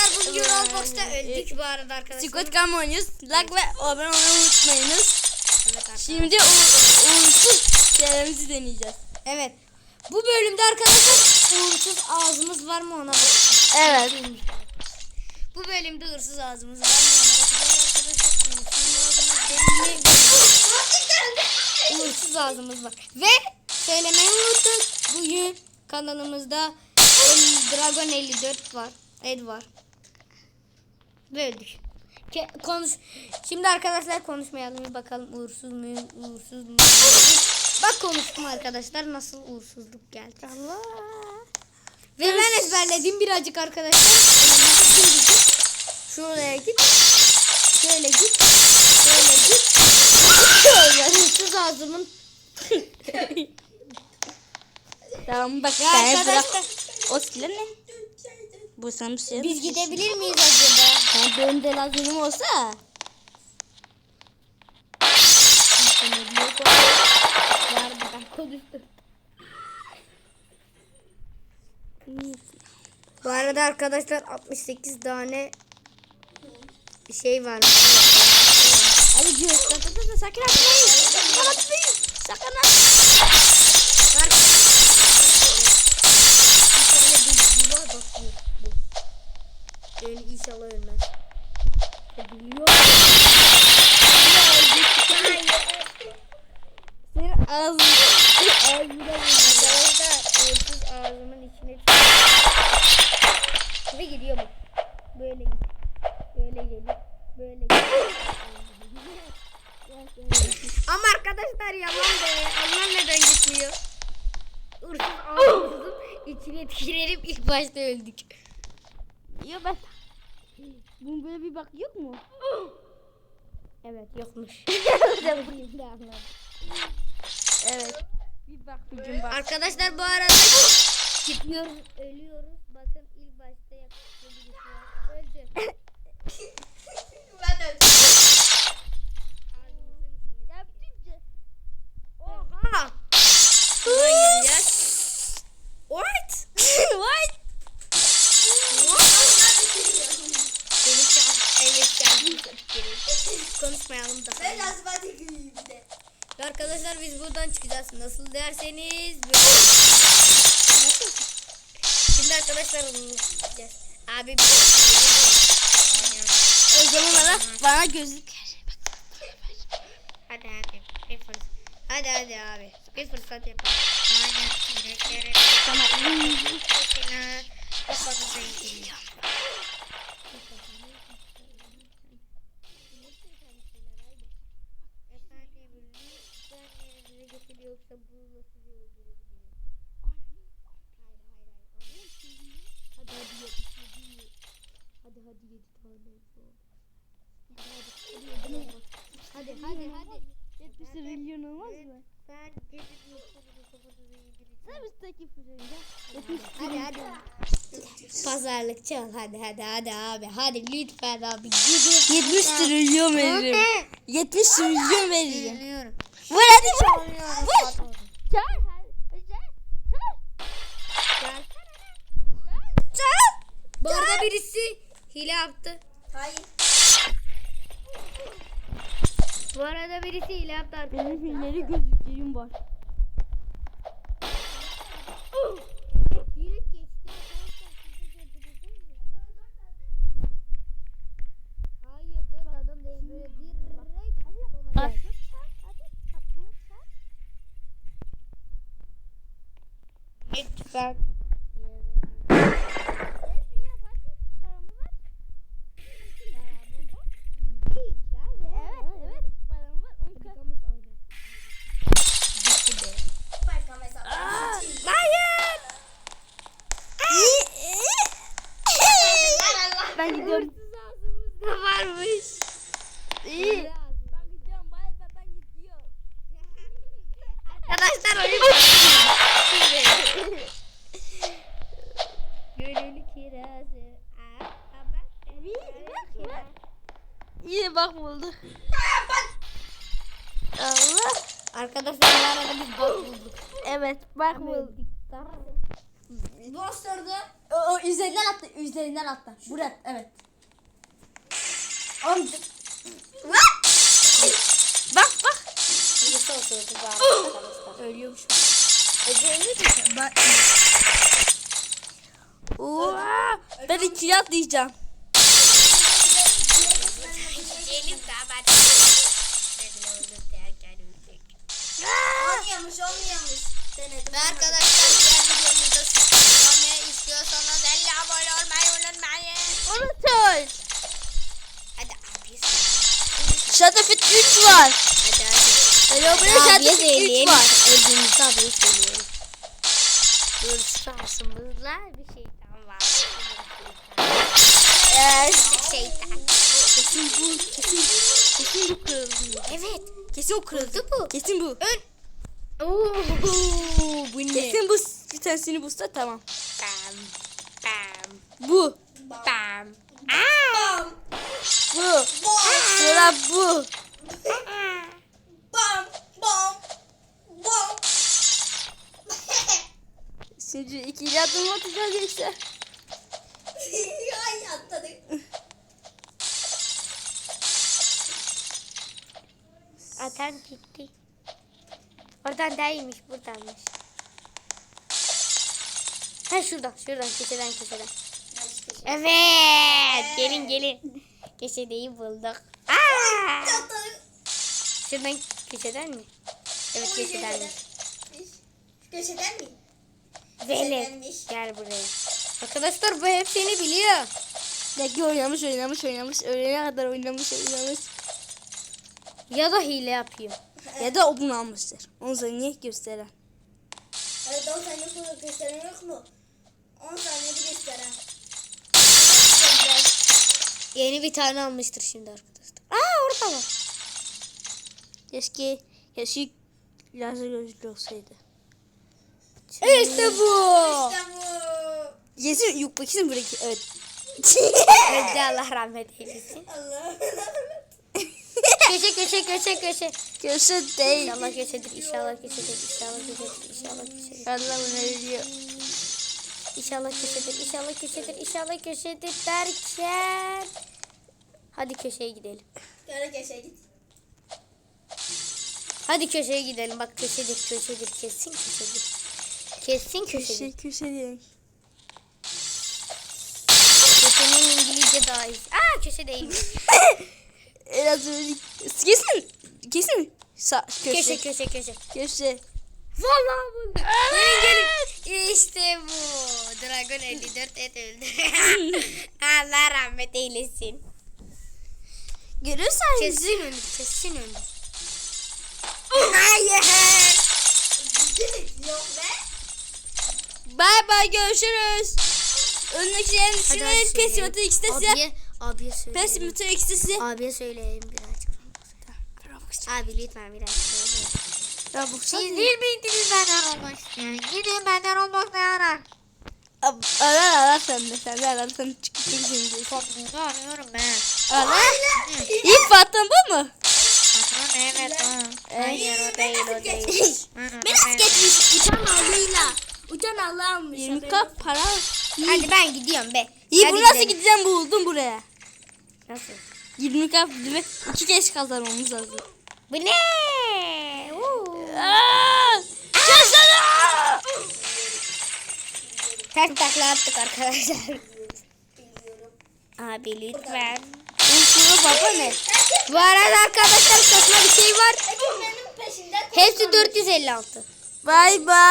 Arkadaşlar bugün Roblox'ta öldük bu arada arkadaşlar. Squid Game oynuyoruz. Like ve abone olmayı unutmayınız. Evet. Şimdi uğur- uğursuz şeylerimizi deneyeceğiz. Evet. Bu bölümde arkadaşlar uğursuz ağzımız var mı ona bakacağız. Evet. Bu bölümde hırsız ağzımız var mı ona bakacağız arkadaşlar. Uğursuz ağzımız var. Ve söylemeyi unuttuk. Bugün kanalımızda Dragon 54 var. Ed var. Böldük. Ke- konuş. Şimdi arkadaşlar konuşmayalım. Bir bakalım uğursuz muyuz, uğursuz mu? Bak konuştum arkadaşlar. Nasıl uğursuzluk geldi. Allah. Ve ben ezberledim birazcık arkadaşlar. Şimdi git. Şuraya git. Şöyle git. Şöyle git. Şöyle. Ağzımın. Tamam bak ben arkadaşlar O silah ne? Bu şey. biz gidebilir miyiz acaba? Ben benim de lazımım olsa. Bu arada arkadaşlar 68 tane şey var. Sakın sakın atmayın. Sakın atmayın. Sakın atmayın. Var. Bir tane bilgi var bak bu. bu. Yani inşallah ölmez. Biliyor. Senin ağzın. Ağzına Arkadaşlar hırsız ağzımın içine Ve gidiyor bu. Böyle gidiyor. Böyle geliyor. Böyle geliyor. Ama arkadaşlar yalan be. Onlar neden gitmiyor? Hırsız ağzımızın içine tükürelim ilk başta öldük. Yok ben. Bunun böyle bir bak yok mu? Evet yokmuş. Evet. Bir bak bir gün bak. Arkadaşlar bu arada gidiyoruz, ölüyoruz. Bakın ilk başta birisi var. Öldü. Da. Ben tüküreyim bir de. Ve Arkadaşlar biz buradan çıkacağız. Nasıl derseniz. Nasıl? Şimdi arkadaşlar gideceğiz. Abi bir O zaman bana, bana gözlük. Hadi hadi. Bir fırsat. Hadi hadi abi. Bir fırsat yapalım. Aynen. Tamam. Mesela. Kafamıza geliyor. Yoksa bununla sizi öldürebilirim. Hayır hayır hayır. Hadi hadi yedi hadi. Hadi hadi yedi tane. Hadi hadi hadi. 70 trilyon olmaz mı? Ben yedireceğim. Sen. 70 Hadi hadi. Pazarlıkçı ol hadi hadi hadi abi. Hadi lütfen abi gidip. 70 trilyon veririm. Ne? 70 trilyon veririm. Biliyorum. Vur hadi vur. Vur. Çağır. Çağır. Çağır. Bu arada birisi hile yaptı. Hayır. Bu arada birisi hile yaptı arkadaşlar. Benim filmleri gözlüklerim var. Direkt geçti arkadaşlar. Siz de gördünüz mü? Hayır dört adam değil böyle direkt sola Hadi. geldi. Lütfen. Evet evet param var. Onu kat. Başka hesap. Hayır. Ben gidiyorum. Ne varmış? İyi. Ben gidiyorum. Bay bay ben gidiyorum. Arkadaşlar oyun Gönül kirazı. Aa, baba. bak. İyi bak bulduk. Allah. Arkadaşlar bu arada biz bak bulduk. Evet bak bulduk. Monster'da O, o üzerinden attı. Üzerinden attı. Buraya evet. Oğlum. Bak bak. Ölüyormuş. Ben... Oha. Ben ikiye atlayacağım. Olmuyormuş olmuyormuş. Denedim. Ve arkadaşlar diğer videomuzda sizden ne istiyorsanız 50 abone olmayı unutmayın. Unutun. Hadi abi. Shadowfit 3 var. Hadi hadi. Buraya Shadowfit 3 var. Öldüğümüzde abiye söyleyelim. Dur şansımızla bir şeytan var. Eee. Şeytan. Kesin bu. Kesin. Kesin bu kırıldı. Evet. Kesin o kırıldı. bu. Kesin bu. Ön. Oo, bu ne? Kesin bu bir tanesini bulsa tamam. Bam. Bam. Bu. Bam. Aa. Bu. Sıra bu. Bam bam bam. Şimdi ikinci adım atacağız işte. Ay atladık. Atan gitti. Oradan değilmiş, buradanmış. Ha şuradan, şuradan, köşeden, köşeden. Evet, gelin gelin. Köşedeyi bulduk. Aa! Şuradan köşeden mi? Evet Oy, köşedenmiş. Köşeden mi? Velet, gel buraya. Arkadaşlar bu hepsini biliyor. Belki oynamış oynamış oynamış. Öğlene kadar oynamış oynamış. Ya da hile yapıyor. Ya da o bunu almıştır. Onu sana niye gösteren? Evet 10 saniye sonra gösteren yok mu? 10 saniye bir gösteren. Yeni bir tane almıştır şimdi arkadaşlar. Aa orada var. Keşke keşke lazer gözlü olsaydı. İşte bu. İşte bu. Kesin yok kesin buradaki evet. Allah rahmet eylesin. Allah. Köşe köşe köşe köşe. Köşe değil. İnşallah köşedir, inşallah köşedir, inşallah köşedir, inşallah köşedir. Allah bunu diyor. İnşallah köşedir, inşallah köşedir, inşallah köşedir derken. Hadi köşeye gidelim. Gel köşeye git. Hadi köşeye gidelim. Bak köşedir, köşedir, kesin köşedir. Kesin Köşe köşedir. köşe değil. Köşenin İngilizce daha iyi. Aa köşe değil. En az. Kesin. Kesin. Sa köşe. Köşe köşe köşe. Köşe. Vallahi buldum. Gelin gelin. İşte bu. Dragon 54 et öldü. Allah rahmet eylesin. Görürsen Kesin öldü, kesin öldü. Hayır. Yok be. Bay bay görüşürüz. Önündeki yerini Hadi düşünün. hadi Pes Abiye, abiye Pes X'te size. Abiye söyleyelim birazcık. Abi lütfen biraz söyle. Ya bu Siz değil miydiniz benden olmak isteyen? Gidin benden olmak ne arar? Arar arar sen de. Sen de arar. Sen çıkıp çıkıp Patronunu arıyorum ben. Arar. İlk patron bu mu? Patron evet o. Hayır o değil o değil. Biraz geçmiş. Uçan ağlıyla. Uçan ağlı almış. 20 kap para. Hadi ben gidiyorum be. İyi bu nasıl gideceğim buldum buraya. Nasıl? 20 kap ve iki kez kazanmamız lazım. Bu ne? Yaşasın! Ters takla attık arkadaşlar. Biliyorum. Abi lütfen. Unsuru baba ne? Bu arada arkadaşlar saçma bir şey var. Hepsi 456. Bay bay.